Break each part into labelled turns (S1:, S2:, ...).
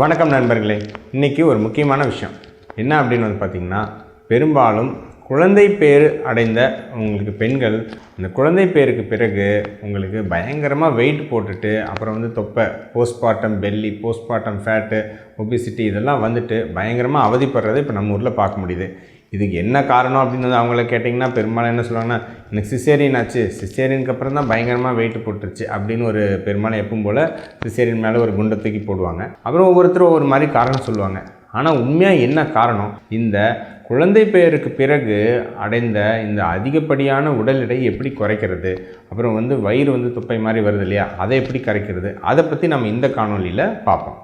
S1: வணக்கம் நண்பர்களே. இன்றைக்கி ஒரு முக்கியமான விஷயம். என்ன அப்படின்னு வந்து பார்த்திங்கன்னா பெரும்பாலும் குழந்தை பேர் அடைந்த உங்களுக்கு பெண்கள் இந்த குழந்தை பேருக்கு பிறகு உங்களுக்கு பயங்கரமாக வெயிட் போட்டுட்டு அப்புறம் வந்து தொப்பை postmortem belly postmortem fat obesity இதெல்லாம் வந்துட்டு பயங்கரமாக அவதிப்படுறதை இப்போ நம்ம ஊரில் பார்க்க முடியுது. இதுக்கு என்ன காரணம் அப்படின்னு வந்து அவங்கள கேட்டிங்கன்னா பெரும்பாலும் என்ன சொல்லுவாங்கன்னா எனக்கு சிசேரியன் ஆச்சு. சிசேரியனுக்கு அப்புறம் தான் பயங்கரமாக வெயிட் போட்டுருச்சு. அப்படின்னு ஒரு பெரும்பாலும் எப்பவும் போல் சிசேரியன் மேலே ஒரு குண்டை தூக்கி போடுவாங்க. அப்புறம் ஒவ்வொருத்தரும் ஒவ்வொரு மாதிரி காரணம் சொல்லுவாங்க. ஆனால் உண்மையாக என்ன காரணம்? இந்த குழந்தை பெயருக்கு பிறகு அடைந்த இந்த அதிகப்படியான உடல் எடை எப்படி குறைக்கிறது? அப்புறம் வந்து வயிறு வந்து துப்பை மாதிரி வருது இல்லையா? அதை எப்படி கரைக்கிறது? அதை பற்றி நம்ம இந்த காணொலியில் பார்ப்போம்.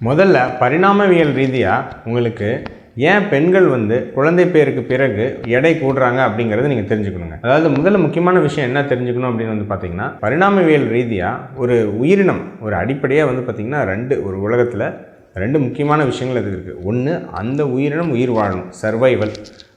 S1: முதல்ல பரிணாமவியல் ரீதியாக உங்களுக்கு ஏன் பெண்கள் வந்து குழந்தை பேருக்கு பிறகு எடை கூடுறாங்க அப்படிங்கிறத நீங்கள் தெரிஞ்சுக்கணுங்க. அதாவது முதல்ல முக்கியமான விஷயம் என்ன தெரிஞ்சுக்கணும் அப்படின்னு வந்து பார்த்தீங்கன்னா பரிணாமவியல் ரீதியாக ஒரு உயிரினம் ஒரு அடிப்படையாக வந்து பார்த்திங்கன்னா ரெண்டு ஒரு உலகத்தில் ரெண்டு முக்கியமான விஷயங்கள் அது இருக்குது ஒன்று அந்த உயிரினம் உயிர் வாழணும் சர்வைவல்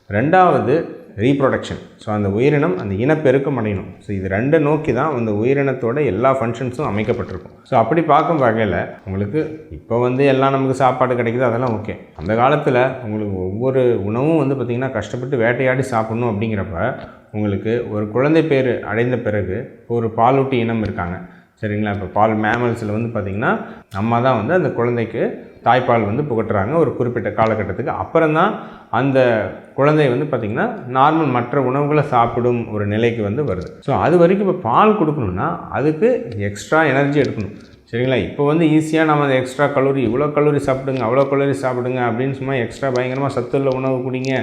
S1: ரெண்டாவது ரீப்ரொடக்ஷன் ஸோ அந்த உயிரினம் அந்த இனப்பெருக்கம் அடையணும். ஸோ இது ரெண்டை நோக்கி தான் அந்த உயிரினத்தோட எல்லா ஃபங்க்ஷன்ஸும் அமைக்கப்பட்டிருக்கும். ஸோ அப்படி பார்க்கும் வகையில் உங்களுக்கு இப்போ வந்து எல்லாம் நமக்கு சாப்பாடு கிடைக்குது அதெல்லாம் ஓகே அந்த காலத்தில் உங்களுக்கு ஒவ்வொரு உணவும் வந்து பார்த்திங்கன்னா கஷ்டப்பட்டு வேட்டையாடி சாப்பிட்ணும் அப்படிங்கிறப்ப உங்களுக்கு ஒரு குழந்தை பேர் அடைந்த பிறகு ஒரு பாலூட்டி இனம் இருக்காங்க. சரிங்களா? இப்போ பால் மேமல்ஸில் வந்து பார்த்திங்கன்னா நம்ம தான் வந்து அந்த குழந்தைக்கு தாய்ப்பால் வந்து புகட்டுறாங்க ஒரு குறிப்பிட்ட காலகட்டத்துக்கு. அப்புறம் தான் அந்த குழந்தை வந்து பார்த்திங்கன்னா நார்மல் மற்ற உணவுகளை சாப்பிடும் ஒரு நிலைக்கு வந்து வருது. ஸோ அது வரைக்கும் இப்போ பால் கொடுக்கணுன்னா அதுக்கு எக்ஸ்ட்ரா எனர்ஜி எடுக்கணும். சரிங்களா? இப்போ வந்து ஈஸியாக நம்ம அந்த எக்ஸ்ட்ரா கலோரி இவ்வளோ கலோரி சாப்பிடுங்க அவ்வளோ கலோரி சாப்பிடுங்க அப்படின்னு சும்மா எக்ஸ்ட்ரா பயங்கரமாக சத்துள்ள உணவு குடிங்க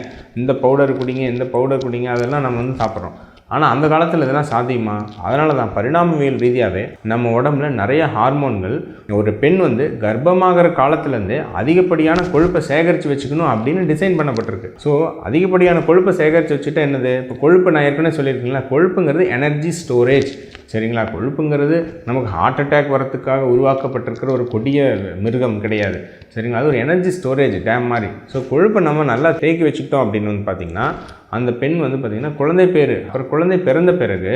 S1: இந்த பவுடர் குடிங்க இந்த பவுடர் குடிங்க அதெல்லாம் நம்ம வந்து சாப்பிட்றோம். ஆனால் அந்த காலத்தில் இதெல்லாம் சாத்தியமா? அதனால தான் பரிணாமவியல் ரீதியாகவே நம்ம உடம்புல நிறைய ஹார்மோன்கள் ஒரு பெண் வந்து கர்ப்பமாகிற காலத்துலேருந்தே அதிகப்படியான கொழுப்பை சேகரித்து வச்சுக்கணும் அப்படின்னு டிசைன் பண்ணப்பட்டிருக்கு. ஸோ அதிகப்படியான கொழுப்பை சேகரித்து வச்சுட்டா என்னது? இப்போ கொழுப்பு நான் ஏற்கனவே சொல்லியிருக்கீங்களா கொழுப்புங்கிறது எனர்ஜி ஸ்டோரேஜ் சரிங்களா? கொழுப்புங்கிறது நமக்கு ஹார்ட் அட்டாக் வரத்துக்காக உருவாக்கப்பட்டிருக்கிற ஒரு கொடிய மிருகம் கிடையாது. சரிங்களா? அது ஒரு எனர்ஜி ஸ்டோரேஜ் டேம் மாதிரி. ஸோ கொழுப்பை நம்ம நல்லா தேக்கி வச்சுக்கிட்டோம் அப்படின்னு வந்து பார்த்திங்கன்னா அந்த பெண் வந்து பார்த்திங்கன்னா குழந்தை பேர் அப்புறம் குழந்தை பிறந்த பிறகு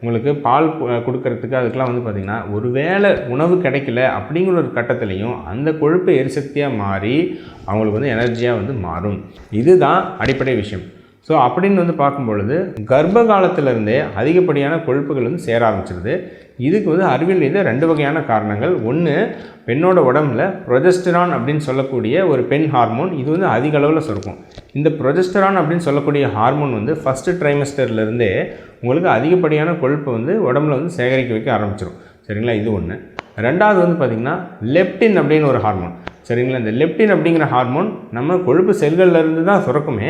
S1: உங்களுக்கு பால் கொடுக்கறதுக்கு அதுக்கெலாம் வந்து பார்த்திங்கன்னா ஒரு வேளை உணவு கிடைக்கல அப்படிங்கிற ஒரு கட்டத்துலேயும் அந்த கொழுப்பு எரிசக்தியாக மாறி அவங்களுக்கு வந்து எனர்ஜியாக வந்து மாறும். இதுதான் அடிப்படை விஷயம். ஸோ அப்படின்னு வந்து பார்க்கும் பொழுது கர்ப்ப காலத்திலிருந்தே அதிகப்படியான கொழுப்புகள் வந்து சேர ஆரம்பிச்சிருது. இதுக்கு வந்து அறிவியல் ரீதியாக ரெண்டு வகையான காரணங்கள். ஒன்று பெண்ணோட உடம்புல ப்ரொஜெஸ்டரான் அப்படின்னு சொல்லக்கூடிய ஒரு பெண் ஹார்மோன் இது வந்து அதிக அளவில் சுரக்கும். இந்த ப்ரொஜெஸ்டரான் அப்படின்னு சொல்லக்கூடிய ஹார்மோன் வந்து ஃபஸ்ட்டு ட்ரைமஸ்டர்லேருந்தே உங்களுக்கு அதிகப்படியான கொழுப்பை வந்து உடம்புல வந்து சேகரிக்க வைக்க ஆரம்பிச்சிடும் சரிங்களா? இது ஒன்று ரெண்டாவது வந்து பார்த்திங்கன்னா லெப்டின் அப்படின்னு ஒரு ஹார்மோன். சரிங்களா? இந்த லெப்டின் அப்படிங்கிற ஹார்மோன் நம்ம கொழுப்பு செல்கள்ல இருந்து தான் சுரக்குமே.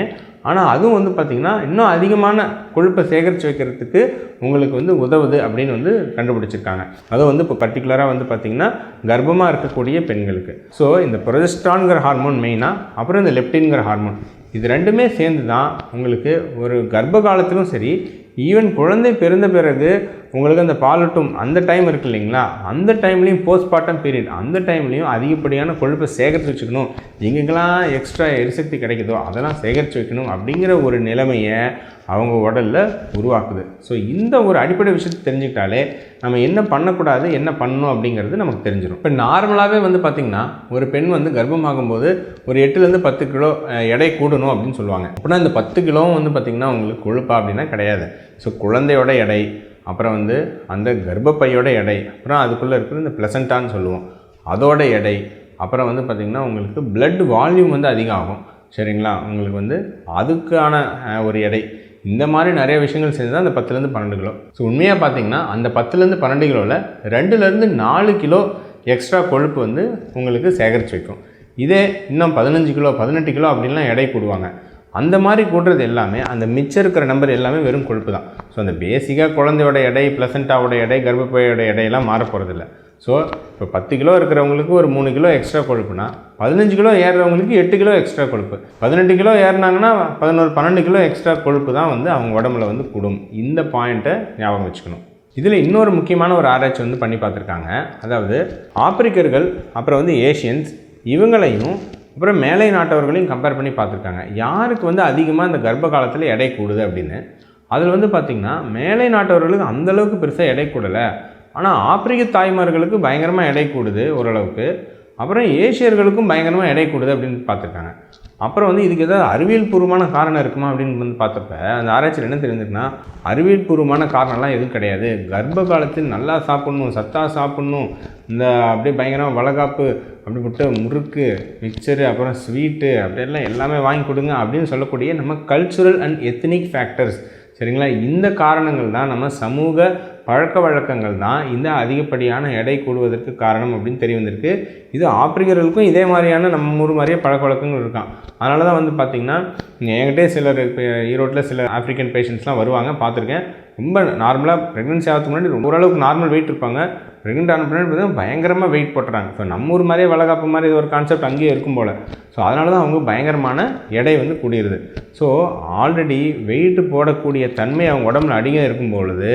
S1: ஆனால் அதுவும் வந்து பார்த்திங்கன்னா இன்னும் அதிகமான கொழுப்பை சேகரித்து வைக்கிறதுக்கு உங்களுக்கு வந்து உதவுது அப்படின்னு வந்து கண்டுபிடிச்சிருக்காங்க. அதுவும் வந்து இப்போ பர்டிகுலராக வந்து பார்த்திங்கன்னா கர்ப்பமாக இருக்கக்கூடிய பெண்களுக்கு. ஸோ இந்த ப்ரொஜெஸ்ட்ரான்கிற ஹார்மோன் மெயினாக அப்புறம் இந்த லெப்டின்கிற ஹார்மோன் இது ரெண்டுமே சேர்ந்து தான் உங்களுக்கு ஒரு கர்ப்ப காலத்திலும் சரி ஈவன் குழந்தை பிறந்த பிறகு உங்களுக்கு அந்த பாலட்டும் அந்த டைம் இருக்கு இல்லைங்களா? அந்த டைம்லேயும் போஸ்ட்மார்ட்டம் பீரியட் அந்த டைம்லேயும் அதிகப்படியான கொழுப்பை சேகரித்து வச்சுக்கணும். எங்கெங்கெல்லாம் எக்ஸ்ட்ரா எரிசக்தி கிடைக்குதோ அதெல்லாம் சேகரித்து வைக்கணும் அப்படிங்கிற ஒரு நிலைமையை அவங்க உடலில் உருவாக்குது. ஸோ இந்த ஒரு அடிப்படை விஷயத்தை தெரிஞ்சுக்கிட்டாலே நம்ம என்ன பண்ணக்கூடாது என்ன பண்ணணும் அப்படிங்கிறது நமக்கு தெரிஞ்சிடும் இப்போ நார்மலாகவே வந்து பார்த்திங்கன்னா ஒரு பெண் வந்து கர்ப்பமாகும்போது ஒரு எட்டுலேருந்து பத்து கிலோ எடை கூடணும் அப்படின்னு சொல்லுவாங்க. அப்படின்னா இந்த பத்து கிலோவும் வந்து பார்த்திங்கன்னா உங்களுக்கு கொழுப்பா அப்படின்னா கிடையாது. ஸோ குழந்தையோட எடை அப்புறம் வந்து அந்த கர்ப்பப்பையோட எடை அப்புறம் அதுக்குள்ளே இருக்கிற இந்த பிளசண்டான்னு சொல்லுவோம். அதோட எடை அப்புறம் வந்து பார்த்திங்கன்னா உங்களுக்கு ப்ளட் வால்யூம் வந்து அதிகம் ஆகும் சரிங்களா? உங்களுக்கு வந்து அதுக்கான ஒரு எடை. இந்த மாதிரி நிறைய விஷயங்கள் செஞ்சு தான் அந்த பத்துலேருந்து பன்னெண்டு கிலோ. ஸோ உண்மையாக பார்த்தீங்கன்னா அந்த பத்துலேருந்து பன்னெண்டு கிலோவில் ரெண்டுலேருந்து நாலு கிலோ எக்ஸ்ட்ரா கொழுப்பு வந்து உங்களுக்கு சேகரித்து வைக்கும். இதே இன்னும் பதினஞ்சு கிலோ பதினெட்டு கிலோ அப்படின்லாம் எடை போடுவாங்க. அந்த மாதிரி கூட்டுறது எல்லாமே அந்த மிச்சம் இருக்கிற நம்பர் எல்லாமே வெறும் கொழுப்பு தான் ஸோ அந்த பேசிக்காக குழந்தையோட எடை பிளசண்டாவோட எடை கர்ப்பப்பையோட எடையெல்லாம் மாற போகிறதில்ல ஸோ இப்போ பத்து கிலோ இருக்கிறவங்களுக்கு ஒரு மூணு கிலோ எக்ஸ்ட்ரா கொழுப்புனா பதினஞ்சு கிலோ ஏறுறவங்களுக்கு எட்டு கிலோ எக்ஸ்ட்ரா கொழுப்பு. பதினெட்டு கிலோ ஏறினாங்கன்னா பதினோரு பன்னெண்டு கிலோ எக்ஸ்ட்ரா கொழுப்பு தான் வந்து அவங்க உடம்புல வந்து கூடும். இந்த பாயிண்ட்டை ஞாபகம் வச்சுக்கணும். இதில் இன்னொரு முக்கியமான ஒரு ஆராய்ச்சி வந்து பண்ணி பார்த்துருக்காங்க. அதாவது ஆப்பிரிக்கர்கள் அப்புறம் வந்து ஏஷியன்ஸ் இவங்களையும் அப்புறம் மேலை நாட்டவர்களையும் கம்பேர் பண்ணி பார்த்துருக்காங்க. யாருக்கு வந்து அதிகமாக இந்த கர்ப்ப காலத்தில் எடை கூடுது அப்படின்னு? அதில் வந்து பார்த்திங்கன்னா மேலை நாட்டவர்களுக்கு அந்தளவுக்கு பெருசாக எடை கூடலை. ஆனால் ஆப்பிரிக்க தாய்மார்களுக்கு பயங்கரமாக எடை கூடுது ஓரளவுக்கு. அப்புறம் ஏசியர்களுக்கும் பயங்கரமாக எடை கூடுது அப்படின்னு பார்த்துருக்காங்க. அப்புறம் வந்து இதுக்கு ஏதாவது அறிவியல் பூர்வமான காரணம் இருக்குமா அப்படின்னு வந்து பார்த்தப்ப அந்த ஆராய்ச்சியில் என்ன தெரிஞ்சுக்குன்னா அறிவியல் பூர்வமான காரணம்லாம் எதுவும் கிடையாது. கர்ப்ப காலத்தில் நல்லா சாப்பிட்ணும் சத்தாக சாப்பிட்ணும் இந்த அப்படியே பயங்கரமாக வளகாப்பு அப்படி போட்டு முறுக்கு மிக்சரு அப்புறம் ஸ்வீட்டு அப்படியெல்லாம் எல்லாமே வாங்கி கொடுங்க அப்படின்னு சொல்லக்கூடிய நம்ம கல்ச்சுரல் அண்ட் எத்தனிக் ஃபேக்டர்ஸ் சரிங்களா? இந்த காரணங்கள் தான் நம்ம சமூக பழக்க வழக்கங்கள் தான் இந்த அதிகப்படியான எடை கூடுவதற்கு காரணம் அப்படின்னு தெரிய வந்திருக்கு. இது ஆப்பிரிக்கர்களுக்கும் இதே மாதிரியான நம்ம ஊர் மாதிரியே பழக்க வழக்கங்கள் இருக்கான். அதனால தான் வந்து பார்த்திங்கன்னா என்கிட்டே சிலர் இப்போ ஈரோட்டில் சில ஆப்பிரிக்கன் பேஷண்ட்ஸ்லாம் வருவாங்க பார்த்துருக்கேன். ரொம்ப நார்மலாக ப்ரெக்னென்சி ஆகிறதுக்கு முன்னாடி ரொம்ப ஓரளவுக்கு நார்மல் வெயிட் இருப்பாங்க. ப்ரெக்னென்ட் ஆன பின்னாடி பார்த்தீங்கன்னா பயங்கரமாக வெயிட் போட்டுறாங்க. ஸோ நம்ம ஊர் மாதிரியே வளகாப்பு மாதிரி இது ஒரு கான்செப்ட் அங்கேயே இருக்கும் போல். ஸோ அதனால தான் அவங்க பயங்கரமான எடை வந்து கூடியிருது ஸோ ஆல்ரெடி வெயிட் போடக்கூடிய தன்மை அவங்க உடம்புல அதிகம் இருக்கும் பொழுது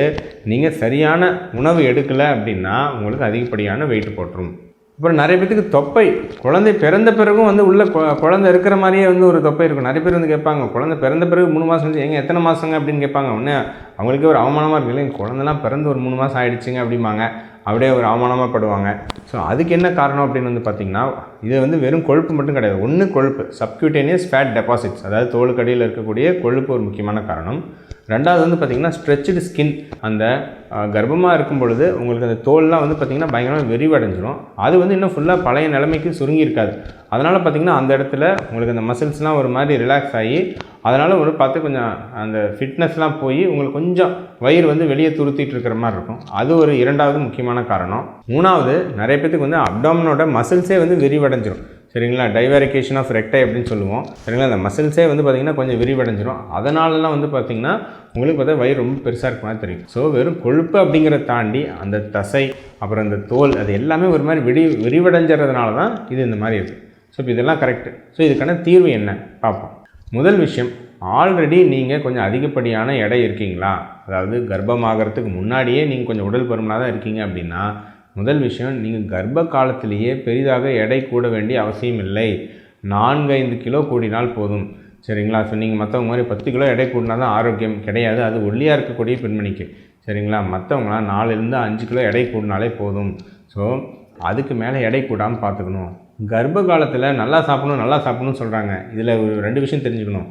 S1: நீங்கள் சரியான உணவு எடுக்கலை அப்படின்னா உங்களுக்கு அதிகப்படியான வெயிட் போட்டுரும். அப்புறம் நிறைய பேத்துக்கு தொப்பை. குழந்தை பிறந்த பிறகும் வந்து உள்ள குழந்தை இருக்கிற மாதிரியே வந்து ஒரு தொப்பை இருக்கும். நிறைய பேர் வந்து கேட்பாங்க குழந்தை பிறந்த பிறகு மூணு மாதம் வந்து எங்கே எத்தனை மாதங்க அப்படின்னு கேட்பாங்க. உடனே அவங்களுக்கே ஒரு அவமானமாக இருக்கு. இல்லை குழந்தைலாம் பிறந்து ஒரு மூணு மாதம் ஆயிடுச்சுங்க அப்படிம்பாங்க. அப்படியே ஒரு அவமானமாக படுவாங்க. ஸோ அதுக்கு என்ன காரணம் அப்படின்னு வந்து பார்த்திங்கன்னா இது வந்து வெறும் கொழுப்பு மட்டும் கிடையாது. ஒன்று கொழுப்பு சப்கியூட்டேனியஸ் ஃபேட் டெபாசிட்ஸ் அதாவது தோலுக்கடியில் இருக்கக்கூடிய கொழுப்பு ஒரு முக்கியமான காரணம். ரெண்டாவது வந்து பார்த்திங்கன்னா ஸ்ட்ரெச்சுடு ஸ்கின் அந்த கர்ப்பமாக இருக்கும் பொழுது உங்களுக்கு அந்த தோல்லாம் வந்து பார்த்திங்கன்னா பயங்கரமாக விரிவடைஞ்சிரும். அது வந்து இன்னும் ஃபுல்லாக பழைய நிலைமைக்கு சுருங்கி இருக்காது. அதனால் பார்த்திங்கன்னா அந்த இடத்துல உங்களுக்கு அந்த மசில்ஸ்லாம் ஒரு மாதிரி ரிலாக்ஸ் ஆகி அதனால் ஒரு பார்த்து கொஞ்சம் அந்த ஃபிட்னஸ்லாம் போய் உங்களுக்கு கொஞ்சம் வயிறு வந்து வெளியே துருத்திட்டு இருக்கிற மாதிரி இருக்கும். அது ஒரு இரண்டாவது முக்கியமான காரணம். மூணாவது நிறைய பேத்துக்கு வந்து அப்டாமனோட மசில்ஸே வந்து விரிவடைஞ்சிரும். சரிங்களா? டைவரிகேஷன் ஆஃப் ரெக்டை அப்படின்னு சொல்லுவோம். சரிங்களா? அந்த மசில்ஸே வந்து பார்த்திங்கன்னா கொஞ்சம் விரிவடைஞ்சிரும். அதனாலலாம் வந்து பார்த்திங்கன்னா உங்களுக்கு பார்த்தா வயிறு ரொம்ப பெருசாக இருக்க மாதிரி தெரியும். ஸோ வெறும் கொழுப்பு அப்படிங்கிறத தாண்டி அந்த தசை அப்புறம் அந்த தோல் அது எல்லாமே ஒரு மாதிரி விடி விரிவடைஞ்சறதுனால தான் இது இந்த மாதிரி இருக்குது ஸோ இப்போ இதெல்லாம் கரெக்டு ஸோ இதுக்கான தீர்வு என்ன? பார்ப்போம். முதல் விஷயம் ஆல்ரெடி நீங்கள் கொஞ்சம் அதிகப்படியான எடை இருக்கீங்களா? அதாவது கர்ப்பமாகறதுக்கு முன்னாடியே நீங்கள் கொஞ்சம் உடல் பருமனாக தான் இருக்கீங்க அப்படின்னா முதல் விஷயம் நீங்கள் கர்ப்ப காலத்திலேயே பெரிதாக எடை கூட வேண்டிய அவசியம் இல்லை. நான்கு ஐந்து கிலோ கூடினால் போதும். சரிங்களா? ஸோ நீங்கள் மற்றவங்க மாதிரி பத்து கிலோ எடை கூடினா தான் ஆரோக்கியம் கிடையாது. அது ஒல்லியாக இருக்கக்கூடிய பெண்மணிக்கு. சரிங்களா? மற்றவங்களாம் நாலுலேருந்து அஞ்சு கிலோ எடை கூடினாலே போதும். ஸோ அதுக்கு மேலே எடை கூடாமல் பார்த்துக்கணும். கர்ப்ப காலத்தில் நல்லா சாப்பிடணும் நல்லா சாப்பிடணும்னு சொல்கிறாங்க இதில் ஒரு ரெண்டு விஷயம் தெரிஞ்சுக்கணும்.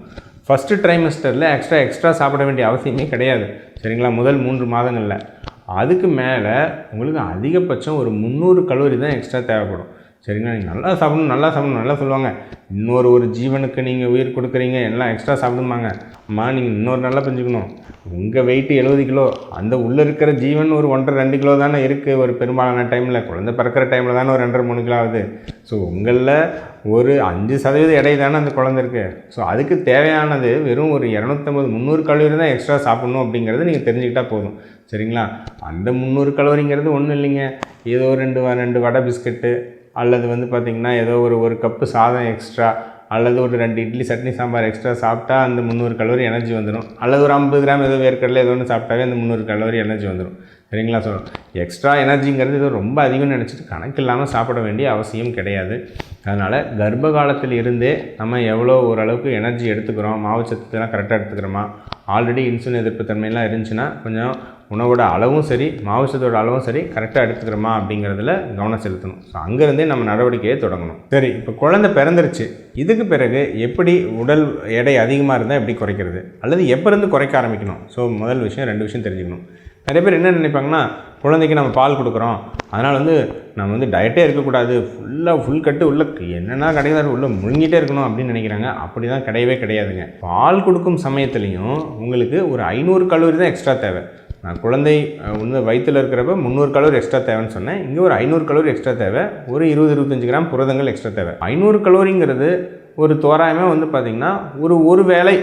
S1: ஃபஸ்ட்டு ட்ரைமஸ்டரில் எக்ஸ்ட்ரா எக்ஸ்ட்ரா சாப்பிட வேண்டிய அவசியமே கிடையாது. சரிங்களா? முதல் மூன்று மாதங்களில். அதுக்கு மேலே உங்களுக்கு அதிகபட்சம் ஒரு முந்நூறு கலோரி தான் எக்ஸ்ட்ரா தேவைப்படும். சரிங்களா? நீங்கள் நல்லா சாப்பிடணும் நல்லா சாப்பிடணும் நல்லா சொல்லுவாங்க. இன்னொரு ஒரு ஜீவனுக்கு நீங்கள் உயிர் கொடுக்குறீங்க எல்லாம் எக்ஸ்ட்ரா சாப்பிடுமாங்க அம்மா நீங்கள் இன்னொரு நல்லா புரிஞ்சுக்கணும். உங்கள் வெயிட்டு எழுபது கிலோ. அந்த உள்ளே இருக்கிற ஜீவன் ஒரு ஒன்றரை ரெண்டு கிலோ தானே இருக்குது ஒரு பெரும்பாலான டைமில் குழந்தை பிறக்கிற டைமில் தானே ஒரு ரெண்டரை மூணு கிலோ ஆகுது. ஸோ உங்களில் ஒரு அஞ்சு சதவீத எடை தானே அந்த குழந்தை இருக்குது ஸோ அதுக்கு தேவையானது வெறும் ஒரு இரநூத்தம்பது முந்நூறு கலோரி தான் எக்ஸ்ட்ரா சாப்பிட்ணும் அப்படிங்கிறத நீங்கள் தெரிஞ்சுக்கிட்டா போதும். சரிங்களா? அந்த முந்நூறு கலோரிங்கிறது ஒன்றும் இல்லைங்க. ஏதோ ரெண்டு வ- ரெண்டு வடை பிஸ்கட்டு அல்லது வந்து பார்த்திங்கன்னா ஏதோ ஒரு ஒரு கப்பு சாதம் எக்ஸ்ட்ரா அல்லது ஒரு ரெண்டு இட்லி சட்னி சாம்பார் எக்ஸ்ட்ரா சாப்பிட்டா அந்த முந்நூறு கலோரி எனர்ஜி வந்துடும் அல்லது ஒரு ஐம்பது கிராம் ஏதோ வேர்க்கடலை ஏதோ ஒன்று சாப்பிட்டாவே அந்த முந்நூறு கலோரி எனர்ஜி வந்துடும் சரிங்களா சொல்லணும் எக்ஸ்ட்ரா எனர்ஜிங்கிறது இது ரொம்ப அதிகம்னு நினச்சிட்டு கணக்கு இல்லாமல் சாப்பிட வேண்டிய அவசியம் கிடையாது. அதனால் கர்ப்ப காலத்தில் இருந்தே நம்ம எவ்வளோ ஓரளவுக்கு எனர்ஜி எடுத்துக்கிறோம் மாவுச்சத்துலாம் கரெக்டாக எடுத்துக்கிறோமா ஆல்ரெடி இன்சுலின் எதிர்ப்பு தன்மையெல்லாம் இருந்துச்சுன்னா கொஞ்சம் உணவோட அளவும் சரி மாவுசத்தோட அளவும் சரி கரெக்டாக எடுத்துக்கிறோமா அப்படிங்கிறதுல கவனம் செலுத்தணும். ஸோ அங்கேருந்தே நம்ம நடவடிக்கையை தொடங்கணும். சரி இப்போ குழந்தை பிறந்துருச்சு. இதுக்கு பிறகு எப்படி உடல் எடை அதிகமாக இருந்தால் எப்படி குறைக்கிறது? அல்லது எப்போருந்து குறைக்க ஆரம்பிக்கணும்? ஸோ முதல் விஷயம் ரெண்டு விஷயம் தெரிஞ்சுக்கணும். நிறைய பேர் என்ன நினைப்பாங்கன்னா குழந்தைக்கு நம்ம பால் கொடுக்குறோம். அதனால் வந்து நம்ம வந்து டயட்டே இருக்கக்கூடாது. ஃபுல்லாக ஃபுல் கட்டு உள்ள என்னென்னா கிடையாது உள்ளே முழுங்கிட்டே இருக்கணும் அப்படின்னு நினைக்கிறாங்க. அப்படி தான் கிடையவே கிடையாதுங்க. பால் கொடுக்கும் சமயத்துலேயும் உங்களுக்கு ஒரு ஐநூறு கல்லூரி தான் எக்ஸ்ட்ரா தேவை. நான் குழந்தை வந்து வயிற்றில் இருக்கிறப்ப முந்நூறு கலோரி எக்ஸ்ட்ரா தேவைன்னு சொன்னேன். இங்கே ஒரு ஐநூறு கலோரி எக்ஸ்ட்ரா தேவை. ஒரு இருபது இருபத்தஞ்சு கிராம் புரதங்கள் எக்ஸ்ட்ரா தேவை. ஐநூறு கலோரிங்கிறது ஒரு தோராயமாக வந்து பார்த்திங்கன்னா ஒரு ஒரு வேளை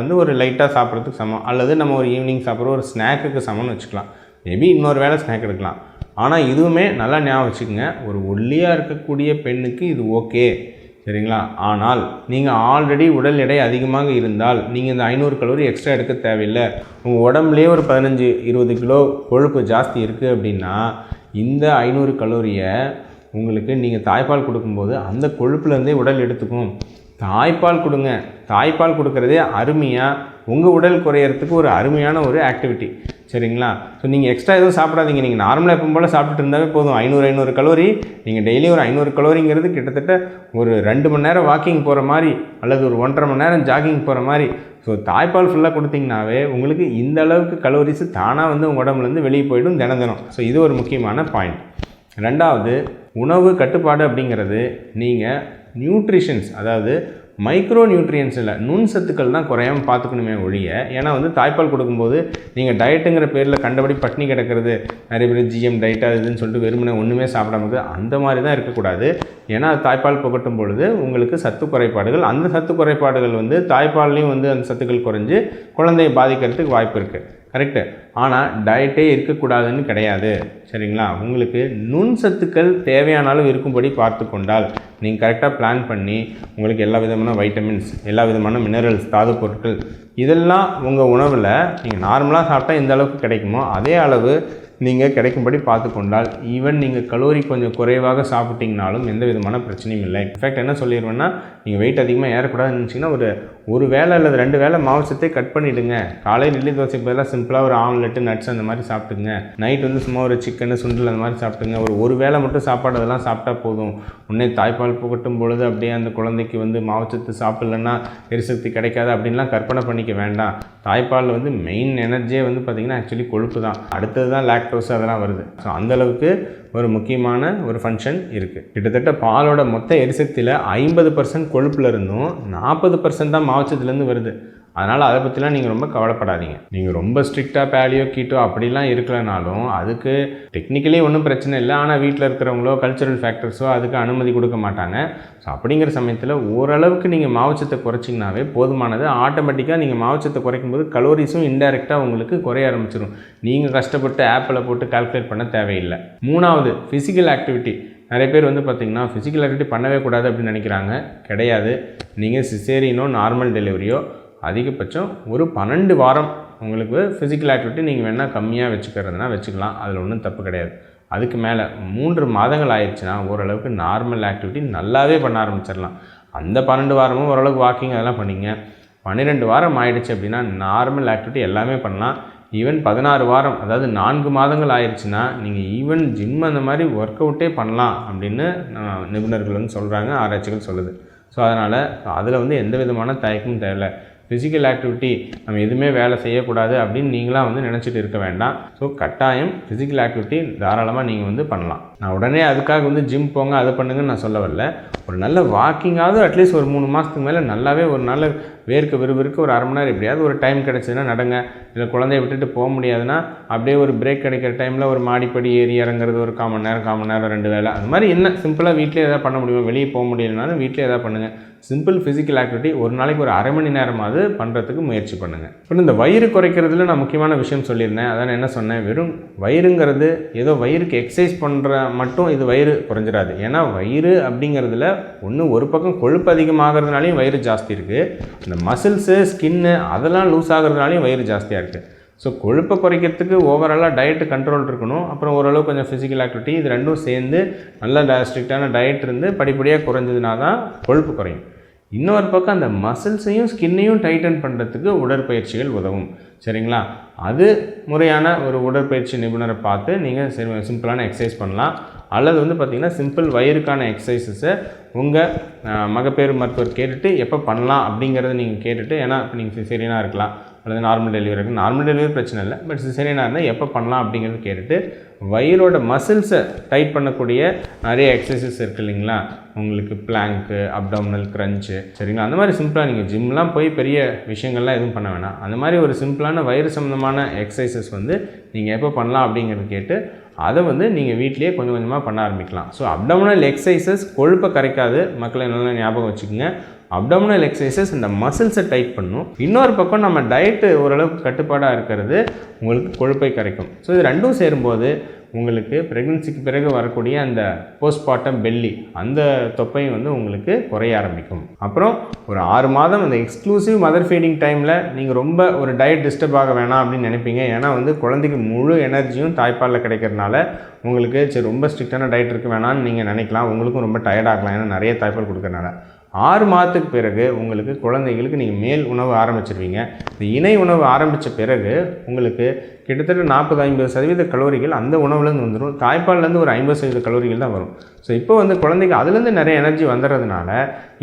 S1: வந்து ஒரு லைட்டாக சாப்பிட்றதுக்கு சமம். அல்லது நம்ம ஒரு ஈவினிங் சாப்பிட்ற ஒரு ஸ்நாக்குக்கு சமம்னு வச்சுக்கலாம். மேபி இன்னொரு வேளை ஸ்நாக் எடுக்கலாம். ஆனால் இதுவுமே நல்லா ஞாபகம் வச்சுக்கோங்க. ஒரு ஒல்லியாக இருக்கக்கூடிய பெண்ணுக்கு இது ஓகே சரிங்களா? ஆனால் நீங்கள் ஆல்ரெடி உடல் எடை அதிகமாக இருந்தால் நீங்கள் இந்த ஐநூறு கலோரி எக்ஸ்ட்ரா எடுக்க தேவையில்லை. உங்கள் உடம்புலேயே ஒரு பதினஞ்சு இருபது கிலோ கொழுப்பு ஜாஸ்தி இருக்குது அப்படின்னா இந்த ஐநூறு கலோரியை உங்களுக்கு நீங்கள் தாய்ப்பால் கொடுக்கும்போது அந்த கொழுப்புலேருந்தே உடல் எடுத்துக்கும். தாய்ப்பால் கொடுங்க. தாய்ப்பால் கொடுக்குறதே அருமையாக உங்கள் உடல் குறையறதுக்கு ஒரு அருமையான ஒரு ஆக்டிவிட்டி சரிங்களா? ஸோ நீங்கள் எக்ஸ்ட்ரா எதுவும் சாப்பிடாதீங்க. நீங்கள் நார்மலாக எப்பவும் போல் சாப்பிட்டுட்டு இருந்தாவே போதும். ஐநூறு ஐநூறு கலோரி நீங்கள் டெய்லி ஒரு ஐநூறு கலோரிங்கிறது கிட்டத்தட்ட ஒரு ரெண்டு மணி நேரம் வாக்கிங் போகிற மாதிரி அல்லது ஒரு ஒன்றரை மணி நேரம் ஜாகிங் போகிற மாதிரி. ஸோ தாய்ப்பால் ஃபுல்லாக கொடுத்தீங்கனாவே உங்களுக்கு இந்த அளவுக்கு கலோரிஸ் தானாக வந்து உங்கள் உடம்புலேருந்து வெளியே போயிடும் தினம் தினம். ஸோ இது ஒரு முக்கியமான பாயிண்ட் ரெண்டாவது உணவு கட்டுப்பாடு அப்படிங்கிறது நீங்கள் நியூட்ரிஷன்ஸ் அதாவது மைக்ரோ நியூட்ரியன்ஸ் இல்லை நுண் சத்துக்கள் தான் குறையாமல் பார்த்துக்கணுமே ஒழிய ஏன்னா வந்து தாய்ப்பால் கொடுக்கும்போது நீங்கள் டயட்டுங்கிற பேரில் கண்டபடி பட்னி கிடக்கிறது நிறைய பேர் ஜிஎம் டயட்டாக இதுன்னு சொல்லிட்டு வெறுமனே ஒன்றுமே சாப்பிடாம இருக்குது அந்த மாதிரி தான் இருக்கக்கூடாது. ஏன்னா தாய்ப்பால் புகட்டும் பொழுது உங்களுக்கு சத்து குறைபாடுகள் அந்த சத்து குறைபாடுகள் வந்து தாய்ப்பால்லையும் வந்து அந்த சத்துக்கள் குறைஞ்சு குழந்தையை பாதிக்கிறதுக்கு வாய்ப்பு இருக்குது கரெக்டு ஆனால் டயட்டே இருக்கக்கூடாதுன்னு கிடையாது. சரிங்களா? உங்களுக்கு நுண் சத்துக்கள் தேவையான அளவு இருக்கும்படி பார்த்து கொண்டால் நீங்கள் கரெக்டாக பிளான் பண்ணி உங்களுக்கு எல்லா விதமான வைட்டமின்ஸ் எல்லா விதமான மினரல்ஸ் தாது பொருட்கள் இதெல்லாம் உங்கள் உணவில் நீங்கள் நார்மலாக சாப்பிட்டா எந்த அளவுக்கு கிடைக்குமோ அதே அளவு நீங்கள் கிடைக்கும்படி பார்த்து கொண்டால் ஈவன் நீங்கள் கலோரி கொஞ்சம் குறைவாக சாப்பிட்டீங்கனாலும் எந்த விதமான பிரச்சனையும் இல்லை. இன்ஃபேக்ட் என்ன சொல்லிடுவேன்னா நீங்கள் வெயிட் அதிகமாக ஏறக்கூடாதுன்னு இருந்துச்சுன்னா ஒரு ஒரு வேளை அல்லது ரெண்டு வேளை மாவசத்தை கட் பண்ணிவிடுங்க காலையில் இட்லி தோசை பதிலாக சிம்பிளாக ஒரு ஆம்லெட்டு நட்ஸ் அந்த மாதிரி சாப்பிட்டுங்க. நைட் வந்து சும்மா ஒரு சிக்கனு சுண்டல் அந்த மாதிரி சாப்பிட்டுங்க. ஒரு ஒரு வேளை மட்டும் சாப்பாடு அதெல்லாம் சாப்பிட்டா போதும். உடனே தாய்ப்பால் புகட்டும் பொழுது அப்படியே அந்த குழந்தைக்கு வந்து மாவுச்சத்து சாப்பிட்லன்னா எரிசக்தி கிடைக்காது அப்படின்லாம் கற்பனை பண்ணிக்க வேண்டாம். தாய்ப்பாலில் வந்து மெயின் எனர்ஜியே வந்து பார்த்திங்கன்னா ஆக்சுவலி கொழுப்பு தான். அடுத்தது தான் லாக்டோஸ் அதெல்லாம் வருது. ஸோ அந்தளவுக்கு ஒரு முக்கியமான ஒரு ஃபங்க்ஷன் இருக்குது கிட்டத்தட்ட பாலோட மொத்த எரிசக்தியில் ஐம்பது பர்சன்ட் கொழுப்பில் இருந்தும் நாற்பது பர்சன்ட் தான் மாவச்சத்துலேருந்து வருது. அதனால் அதை பற்றிலாம் நீங்கள் ரொம்ப கவலைப்படாதீங்க. நீங்கள் ரொம்ப ஸ்ட்ரிக்டாக பேலியோ கீட்டோ அப்படிலாம் இருக்கலனாலும் அதுக்கு டெக்னிக்கலி ஒன்றும் பிரச்சனை இல்லை. ஆனால் வீட்டில் இருக்கிறவங்களோ கல்ச்சுரல் ஃபேக்டர்ஸோ அதுக்கு அனுமதி கொடுக்க மாட்டாங்க. ஸோ அப்படிங்கிற சமயத்தில் ஓரளவுக்கு நீங்கள் மாவுச்சத்தை குறைச்சிங்கனாவே போதுமானது. ஆட்டோமேட்டிக்காக நீங்கள் மாவுச்சத்தை குறைக்கும் போது கலோரிஸும் இன்டெரக்டாக உங்களுக்கு குறைய ஆரம்பிச்சிடும் நீங்கள் கஷ்டப்பட்டு ஆப்பில் போட்டு கால்குலேட் பண்ண தேவையில்லை. மூணாவது ஃபிசிக்கல் ஆக்டிவிட்டி நிறைய பேர் வந்து பார்த்திங்கன்னா ஃபிசிக்கல் ஆக்டிவிட்டி பண்ணவே கூடாது அப்படின்னு நினைக்கிறாங்க. கிடையாது. நீங்கள் சிசேரியனோ நார்மல் டெலிவரியோ அதிகபட்சம் ஒரு பன்னெண்டு வாரம் உங்களுக்கு ஃபிசிக்கல் ஆக்டிவிட்டி நீங்கள் வேணால் கம்மியாக வச்சுக்கிறதுனா வச்சுக்கலாம். அதில் ஒன்றும் தப்பு கிடையாது. அதுக்கு மேலே மூன்று மாதங்கள் ஆயிடுச்சுன்னா ஓரளவுக்கு நார்மல் ஆக்டிவிட்டி நல்லாவே பண்ண ஆரம்பிச்சிடலாம். அந்த பன்னெண்டு வாரமும் ஓரளவுக்கு வாக்கிங் அதெல்லாம் பண்ணிங்க. பன்னிரெண்டு வாரம் ஆயிடுச்சு அப்படின்னா நார்மல் ஆக்டிவிட்டி எல்லாமே பண்ணலாம். ஈவன் பதினாறு வாரம் அதாவது நான்கு மாதங்கள் ஆயிடுச்சுன்னா நீங்கள் ஈவன் ஜிம் அந்த மாதிரி ஒர்க் அவுட்டே பண்ணலாம் அப்படின்னு நிபுணர்கள் வந்து சொல்கிறாங்க ஆராய்ச்சிகள் சொல்லுது. ஸோ அதனால் அதில் வந்து எந்த விதமான தயக்கமும் தேவையில்லை. ஃபிசிக்கல் ஆக்டிவிட்டி நம்ம எதுவுமே வேலை செய்யக்கூடாது அப்படின்னு நீங்களாம் வந்து நினச்சிட்டு இருக்க வேண்டாம். ஸோ கட்டாயம் ஃபிசிக்கல் ஆக்டிவிட்டி தாராளமாக நீங்கள் வந்து பண்ணலாம். நான் உடனே அதுக்காக வந்து ஜிம் போங்க அதை பண்ணுங்கன்னு நான் சொல்ல வரல. ஒரு நல்ல வாக்கிங்காவது அட்லீஸ்ட் ஒரு மூணு மாதத்துக்கு மேலே நல்லாவே ஒரு நல்ல வேர்க்க விறுவிறுக்க ஒரு அரை மணி நேரம் எப்படியாவது ஒரு டைம் கிடச்சதுன்னா நடங்க. இல்லை குழந்தைய விட்டுட்டு போக முடியாதுன்னா அப்படியே ஒரு பிரேக் கிடைக்கிற டைமில் ஒரு மாடிப்படி ஏறி இறங்குறது ஒரு கால் மணி நேரம் கால் நேரம் ரெண்டு வேலை அது மாதிரி என்ன? சிம்பிளாக வீட்டிலே எதாவது பண்ண முடியுமோ? வெளியே போக முடியலனாலும் வீட்டிலே எதாவது பண்ணுங்கள் சிம்பிள் ஃபிசிக்கல் ஆக்டிவிட்டி ஒரு நாளைக்கு ஒரு அரை மணி நேரமாவது பண்ணுறதுக்கு முயற்சி பண்ணுங்கள் இப்போ இந்த வயிறு குறைக்கிறதுல நான் முக்கியமான விஷயம் சொல்லியிருந்தேன். அதான் நான் என்ன சொன்னேன்? வெறும் வயிறுங்கிறது ஏதோ வயிறுக்கு எக்ஸசைஸ் பண்ணுற மட்டும் இது வயிறு குறைஞ்சிடாது ஏன்னா வயிறு அப்படிங்கிறதுல ஒன்று ஒரு பக்கம் கொழுப்பு அதிகமாகிறதுனாலையும் வயிறு ஜாஸ்தி இருக்குது இந்த மசில்ஸு ஸ்கின்னு அதெல்லாம் லூஸ் ஆகிறதுனாலையும் வயிறு ஜாஸ்தியாக இருக்குது ஸோ கொழுப்பை குறைக்கிறதுக்கு ஓவராலாக டயட்டு கண்ட்ரோல் இருக்கணும். அப்புறம் ஓரளவு கொஞ்சம் ஃபிசிக்கல் ஆக்டிவிட்டி இது ரெண்டும் சேர்ந்து நல்ல ஸ்ட்ரிக்டான டயட் இருந்து படிப்படியாக குறைஞ்சதுனா தான் கொழுப்பு குறையும். இன்னொரு பக்கம் அந்த மசில்ஸையும் ஸ்கின்னையும் டைட்டன் பண்ணுறதுக்கு உடற்பயிற்சிகள் உதவும். சரிங்களா? அது முறையான ஒரு உடற்பயிற்சி நிபுணரை பார்த்து நீங்கள் சிம்பிளான எக்ஸசைஸ் பண்ணலாம். அல்லது வந்து பார்த்திங்கன்னா சிம்பிள் வயிறுக்கான எக்ஸசைசஸை உங்கள் மகப்பேறு மருத்துவர் கேட்டுட்டு எப்போ பண்ணலாம் அப்படிங்கிறத நீங்கள் கேட்டுட்டு ஏன்னா இப்போ நீங்கள் சிசேரியனாக இருக்கலாம். அல்லது நார்மல் டெலிவரி இருக்குது நார்மல் டெலிவரி பிரச்சனை இல்லை. பட் சிசேரியனாக இருந்தால் எப்போ பண்ணலாம் அப்படிங்கிறது கேட்டுட்டு வயிறோட மசில்ஸை டைட் பண்ணக்கூடிய நிறைய எக்ஸசைஸ் இருக்குது இல்லைங்களா? உங்களுக்கு பிளாங்க்கு அப்டாமினல் க்ரன்ச்சு சரிங்களா? அந்த மாதிரி சிம்பிளாக நீங்கள் ஜிம்லாம் போய் பெரிய விஷயங்கள்லாம் எதுவும் பண்ண வேணாம். அந்த மாதிரி ஒரு சிம்பிளான வயிறு சம்மந்தமான எக்ஸசைசஸ் வந்து நீங்கள் எப்போ பண்ணலாம் அப்படிங்கிறது கேட்டு அதை வந்து நீங்கள் வீட்டிலேயே கொஞ்சம் கொஞ்சமாக பண்ண ஆரம்பிக்கலாம். ஸோ அப்டமினல் எக்ஸசைசஸ் கொழுப்பை கரைக்காது. மக்களை நல்லா ஞாபகம் வச்சுக்கோங்க. அப்டமினல் எக்ஸசைசஸ் இந்த மசில்ஸை டைட் பண்ணும். இன்னொரு பக்கம் நம்ம டயட்டு ஓரளவுக்கு கட்டுப்பாடாக இருக்கிறது உங்களுக்கு கொழுப்பை கரைக்கும். ஸோ இது ரெண்டும் சேரும்போது உங்களுக்கு ப்ரெக்னென்சிக்கு பிறகு வரக்கூடிய அந்த போஸ்ட்மார்ட்டம் பெல்லி அந்த தொப்பையும் வந்து உங்களுக்கு குறைய ஆரம்பிக்கும். அப்புறம் ஒரு ஆறு மாதம் அந்த எக்ஸ்க்ளூசிவ் மதர் ஃபீடிங் டைமில் நீங்கள் ரொம்ப ஒரு டயட் டிஸ்டர்ப் ஆக வேணாம் அப்படின்னு நினைப்பீங்க. ஏன்னா வந்து குழந்தைக்கு முழு எனர்ஜியும் தாய்ப்பாலில் கிடைக்கிறனால உங்களுக்கு சரி ரொம்ப ஸ்ட்ரிக்டான டயட் இருக்க வேணாம்னு நீங்கள் நினைக்கலாம். உங்களுக்கும் ரொம்ப டயர்ட் ஆகலாம். ஏன்னா நிறைய தாய்ப்பால் கொடுக்கறனால ஆறு மாதத்துக்கு பிறகு உங்களுக்கு குழந்தைங்களுக்கு நீங்கள் மேல் உணவு ஆரம்பிச்சிருவீங்க. இந்த இணை உணவு ஆரம்பித்த பிறகு உங்களுக்கு கிட்டத்தட்ட நாற்பது ஐம்பது சதவீத கலோரிகள் அந்த உணவுலேருந்து வந்துடும் தாய்ப்பால்லேருந்து ஒரு ஐம்பது சதவீத கலோரிகள் தான் வரும். ஸோ இப்போ வந்து குழந்தைக்கு அதுலேருந்து நிறைய எனர்ஜி வந்துடுறதுனால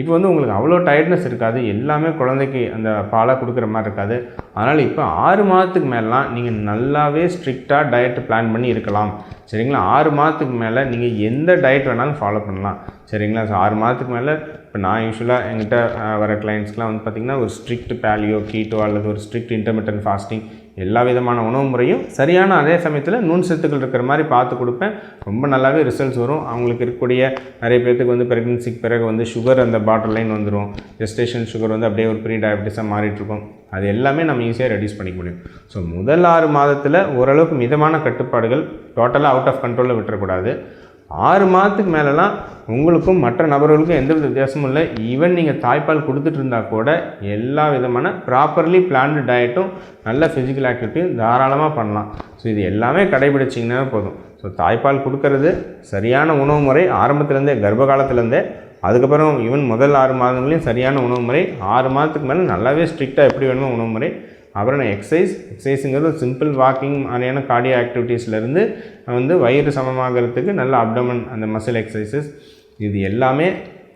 S1: இப்போ வந்து உங்களுக்கு அவ்வளோ டயர்ட்னஸ் இருக்காது. எல்லாமே குழந்தைக்கு அந்த பாலை கொடுக்குற மாதிரி இருக்காது. அதனால் இப்போ ஆறு மாதத்துக்கு மேலாம் நீங்கள் நல்லாவே ஸ்ட்ரிக்டாக டயட் பிளான் பண்ணி இருக்கலாம். சரிங்களா? ஆறு மாதத்துக்கு மேலே நீங்கள் எந்த டயட் வேணாலும் ஃபாலோ பண்ணலாம். சரிங்களா? ஸோ ஆறு மாதத்துக்கு மேலே இப்போ நான் யூஸ்வலாக எங்கிட்ட வர கிளைண்ட்ஸ்க்குலாம் வந்து பார்த்திங்கன்னா ஒரு ஸ்ட்ரிக்ட் பேலியோ கீட்டோ அல்லது ஒரு ஸ்ட்ரிக்ட் இன்டர்மீடியன் ஃபாஸ்டிங் எல்லா விதமான உணவு முறையும் சரியான அதே சமயத்தில் நுண் சத்துக்கள் இருக்கிற மாதிரி பார்த்து கொடுப்பேன். ரொம்ப நல்லாவே ரிசல்ட்ஸ் வரும். அவங்களுக்கு இருக்கக்கூடிய நிறைய பேர்த்துக்கு வந்து ப்ரெக்னென்சிக்கு பிறகு வந்து சுகர் அந்த பாட்டில் லைன் வந்துடும் ஜெஸ்டேஷன் சுகர் வந்து அப்படியே ஒரு ப்ரீ டயபிட்டிஸாக மாறிட்டுருக்கும். அது எல்லாமே நம்ம ஈஸியாக ரெடியூஸ் பண்ணிக்க முடியும். ஸோ முதல் ஆறு மாதத்தில் ஓரளவுக்கு மிதமான கட்டுப்பாடுகள் டோட்டலாக அவுட் ஆஃப் கண்ட்ரோலில் விட்டுறக்கூடாது. ஆறு மாதத்துக்கு மேலெலாம் உங்களுக்கும் மற்ற நபர்களுக்கும் எந்த வித வித்தியாசமும் இல்லை. ஈவன் நீங்கள் தாய்ப்பால் கொடுத்துட்டு இருந்தால் கூட எல்லா விதமான ப்ராப்பர்லி பிளான்டு டயட்டும் நல்ல ஃபிசிக்கல் ஆக்டிவிட்டியும் தாராளமாக பண்ணலாம். ஸோ இது எல்லாமே கடைபிடிச்சிங்கன்னா போதும். ஸோ தாய்ப்பால் கொடுக்கறது சரியான உணவு முறை ஆரம்பத்துலேருந்தே கர்ப்ப காலத்துலேருந்தே அதுக்கப்புறம் ஈவன் முதல் ஆறு மாதங்களையும் சரியான உணவு முறை ஆறு மாதத்துக்கு மேலே நல்லாவே ஸ்ட்ரிக்டாக எப்படி வேணுமோ உணவு முறை அப்புறம் நான் எக்ஸசைஸ் எக்ஸசைஸுங்கிறது சிம்பிள் வாக்கிங் மாதிரியான கார்டியோ ஆக்டிவிட்டீஸ்லேருந்து வந்து வயிறு சமமாகிறதுக்கு நல்ல அப்டமன் அந்த மசில் எக்ஸசைசஸ் இது எல்லாமே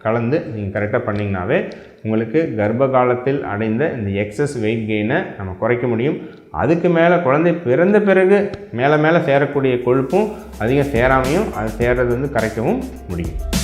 S1: கலந்து நீங்கள் கரெக்டாக பண்ணிங்கனாவே உங்களுக்கு கர்ப்ப காலத்தில் அடைந்த இந்த எக்ஸஸ் வெயிட் கெயினை நம்ம குறைக்க முடியும். அதுக்கு மேலே குழந்தை பிறந்த பிறகு மேலே மேலே சேரக்கூடிய கொழுப்பும் அதிகம் சேராமையும் அது சேர்றது வந்து கரைக்கவும் முடியும்.